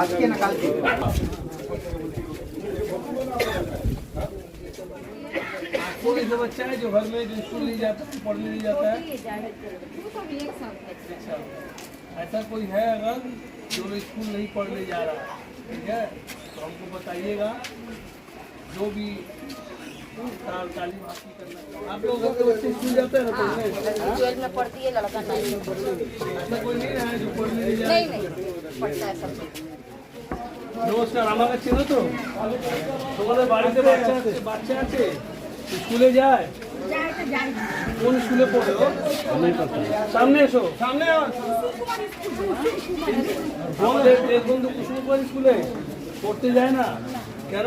আজকে না কালকে कोई जो बच्चा है जो घर में जो स्कूल नहीं जाता है पढ़ने नहीं जाता है अच्छा ऐसा कोई है अगर जो स्कूल नहीं पढ़ने जा रहा है ठीक है तो हमको बताइएगा जो भी आप लोग अपने बच्चे स्कूल जाते हैं ना पढ़ने ट्वेल्व में पढ़ती है लड़का नहीं ऐसा कोई नहीं है जो पढ़ने नहीं जा नहीं रहा नहीं पढ़ता है सब নমস্কার আমাকে চেনো তো তোমাদের বাড়িতে বাচ্চা আছে বাচ্চা আছে স্কুলে যায় কোন স্কুলে পড়ে ও? সামনে এসো সামনে আস। আমাদের দেশবন্ধু কুসুম কুমার স্কুলে পড়তে যায় না কেন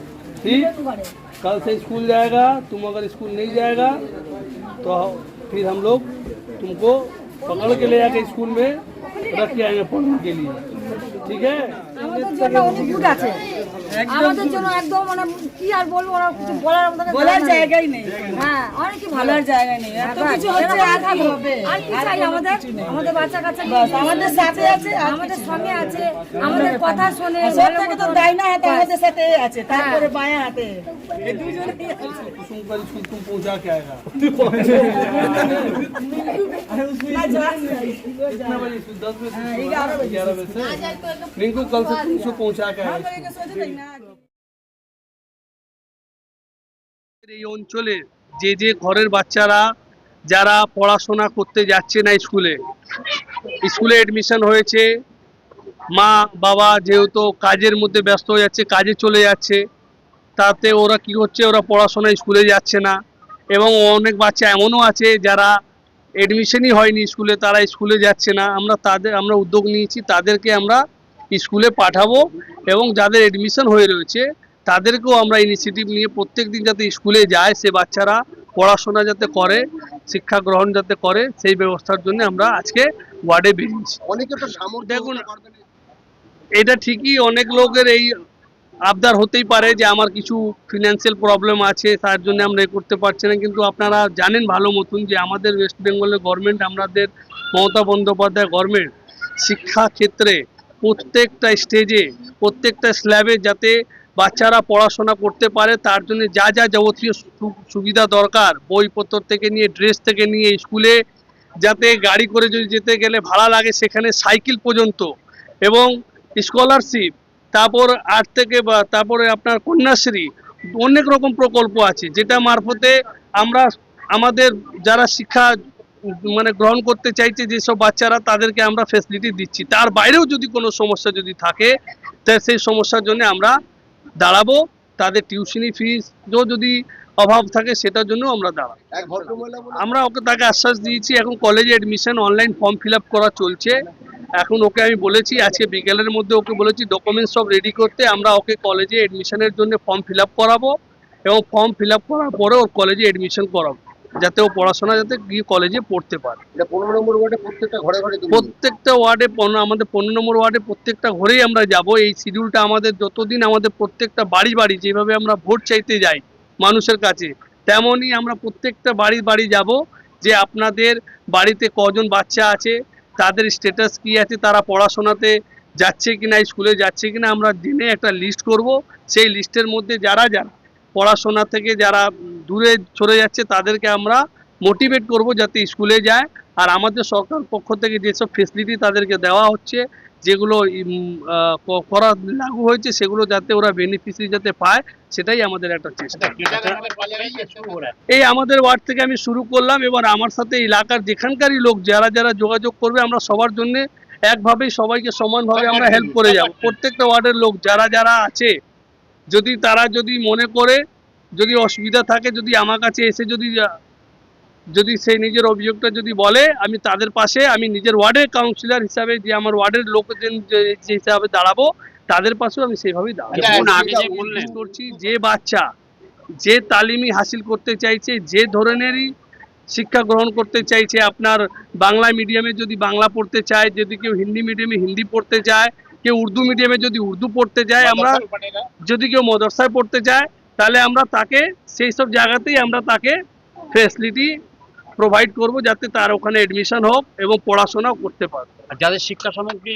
ठीक? कल से स्कूल जाएगा, तुम अगर स्कूल नहीं जाएगा तो फिर हम लोग तुमको पकड़ के ले जाके स्कूल में रख के आएँगे पढ़ने के लिए। ठीक है? আমাদের জন্য অনেক গুড আছে আমাদের জন্য একদম মানে কি আর বলবো ওরা কিছু বলার আমাদের বলার জায়গাই নেই হ্যাঁ অনেক ভালো বলার জায়গা নেই এত কিছু হচ্ছে আর কি হবে আর কি চাই আমাদের আমাদের বাচ্চা কাচ্চা আমাদের সাথে আছে আর আমাদের সঙ্গে আছে আমাদের কথা শোনে সব থেকে তো ডাইনা হাতে আমাদের সাথে আছে তারপরে বায়া হাতে এই দুজনেই আছে कुसुम का स्कूल तुम पहुंचा के आएगा कितना बजे स्कूल? दस बजे ग्यारह बजे से रिंकू कल से तुमसे पहुंचा के এই অঞ্চলে যে যে ঘরের বাচ্চারা, যারা পড়াশোনা করতে যাচ্ছে না স্কুলে স্কুলে এডমিশন হয়েছে, মা, বাবা যেহেতু কাজের মধ্যে ব্যস্ত হয়ে যাচ্ছে, কাজে চলে যাচ্ছে, তাতে ওরা কি হচ্ছে, ওরা পড়াশোনা স্কুলে যাচ্ছে না। এবং অনেক বাচ্চা এমনও আছে যারা এডমিশনই হয়নি স্কুলে, তারা স্কুলে যাচ্ছে না। আমরা তাদের, আমরা উদ্যোগ নিয়েছি, তাদেরকে আমরা স্কুলে পাঠাবো এবং যাদের এডমিশন হয়ে রয়েছে তাদেরকেও আমরা ইনিশিয়েটিভ নিয়ে প্রত্যেক দিন যাতে স্কুলে যায় সে বাচ্চারা পড়াশোনা যাতে করে শিক্ষা গ্রহণ যাতে করে সেই ব্যবস্থার জন্য আমরা আজকে ওয়ার্ডে বেরিয়েছি। অনেকে তো দেখুন এটা ঠিকই অনেক লোকের এই আবদার হতেই পারে যে আমার কিছু ফিনান্সিয়াল প্রবলেম আছে তার জন্য আমরা এ করতে পারছি না। কিন্তু আপনারা জানেন ভালো মতন যে আমাদের ওয়েস্ট বেঙ্গলের গভর্নমেন্ট আমাদের মমতা বন্দ্যোপাধ্যায় গভর্নমেন্ট শিক্ষা ক্ষেত্রে প্রত্যেকটা স্টেজে প্রত্যেকটা স্ল্যাবে যাতে বাচ্চারা পড়াশোনা করতে পারে, তার জন্য যা যা যাবতীয় সুবিধা দরকার, বইপত্র থেকে নিয়ে, ড্রেস থেকে নিয়ে, স্কুলে যাতে গাড়ি করে যদি যেতে গেলে ভাড়া লাগে সেখানে সাইকেল পর্যন্ত এবং স্কলারশিপ, তারপর আট থেকে বা, তারপরে আপনার কন্যাশ্রী, অনেক রকম প্রকল্প আছে যেটা মারফতে আমরা আমাদের যারা শিক্ষা মানে গ্রহণ করতে চাইছে যেসব বাচ্চারা তাদেরকে আমরা ফেসিলিটি দিচ্ছি। তার বাইরেও যদি কোনো সমস্যা যদি থাকে, তা সেই সমস্যার জন্য আমরা দাঁড়াবো তাদের টিউশনি ফিস যদি অভাব থাকে সেটার জন্য আমরা দাঁড়াবো। আমরা ওকে তাকে আশ্বাস দিয়েছি এখন কলেজে admission online form fill up করা চলছে। এখন ওকে আমি বলেছি আজকে বিকেলের মধ্যে ওকে বলেছি ডকুমেন্টস সব রেডি করতে আমরা ওকে কলেজে অ্যাডমিশনের জন্য ফর্ম ফিল আপ করাবো। এবং ফর্ম ফিল আপ করার পরে ওর কলেজে অ্যাডমিশন করাবো। যাতে ও পড়াশোনা যাতে গিয়ে কলেজে পড়তে পারে। পনেরো নম্বর ওয়ার্ডে প্রত্যেকটা ঘরে ঘরে প্রত্যেকটা ওয়ার্ডে আমাদের পনেরো নম্বর ওয়ার্ডে প্রত্যেকটা ঘরেই আমরা যাব। এই শিডিউলটা আমাদের যতদিন আমাদের প্রত্যেকটা বাড়ি বাড়ি যেভাবে আমরা ভোট চাইতে যাই মানুষের কাছে তেমনই আমরা প্রত্যেকটা বাড়ি বাড়ি যাব যে আপনাদের বাড়িতে কজন বাচ্চা আছে তাদের স্ট্যাটাস কি আছে তারা পড়াশোনাতে যাচ্ছে কিনা স্কুলে যাচ্ছে কিনা আমরা দিনে একটা লিস্ট করব। সেই লিস্টের মধ্যে যারা যারা পড়াশোনা থেকে যারা দূরে সরে যাচ্ছে, তাদেরকে আমরা মোটিভেট করব যাতে স্কুলে যায়। আর আমাদের সরকার পক্ষ থেকে যেসব ফেসিলিটি তাদেরকে দেওয়া হচ্ছে, যেগুলো করা লাগু হয়েছে, সেগুলো যাতে ওরা বেনিফিসিয়ারি যাতে পায়, সেটাই আমাদের একটা চেষ্টা। এই আমাদের ওয়ার্ড থেকে আমি শুরু করলাম, এবার আমার সাথে এলাকার যেখানকারই লোক, যারা যারা যোগাযোগ করবে, আমরা সবার জন্য একভাবেই সবাইকে সমানভাবে আমরা হেল্প করে যাব। প্রত্যেকটা ওয়ার্ডের লোক, যারা যারা আছে যদি তারা যদি মনে করে যদি অসুবিধা থাকে যদি আমার কাছে এসে যদি যদি সেই নিজের অভিযোগটা যদি বলে আমি তাদের পাশে আমি নিজের ওয়ার্ডের কাউন্সিলর হিসাবে যে আমার ওয়ার্ডের লোকজন যে- হিসাবে দাঁড়াবো তাদের পাশেও আমি সেইভাবেই দাঁড়াবো। বললেন। করছি যে বাচ্চা যে তালিমি হাসিল করতে চাইছে যে ধরনেরই শিক্ষা গ্রহণ করতে চাইছে আপনার বাংলা মিডিয়ামে যদি বাংলা পড়তে চায় যদি কেউ হিন্দি মিডিয়ামে হিন্দি পড়তে চায় কেউ উর্দু মিডিয়ামে যদি উর্দু পড়তে যায় আমরা যদি কেউ মদরসায় পড়তে যায় তাহলে আমরা তাকে সেই সব জায়গাতেই আমরা তাকে ফেসিলিটি প্রোভাইড করব যাতে তার ওখানে এডমিশন হোক এবং পড়াশোনাও করতে পারে আর যাদের শিক্ষা সামগ্রী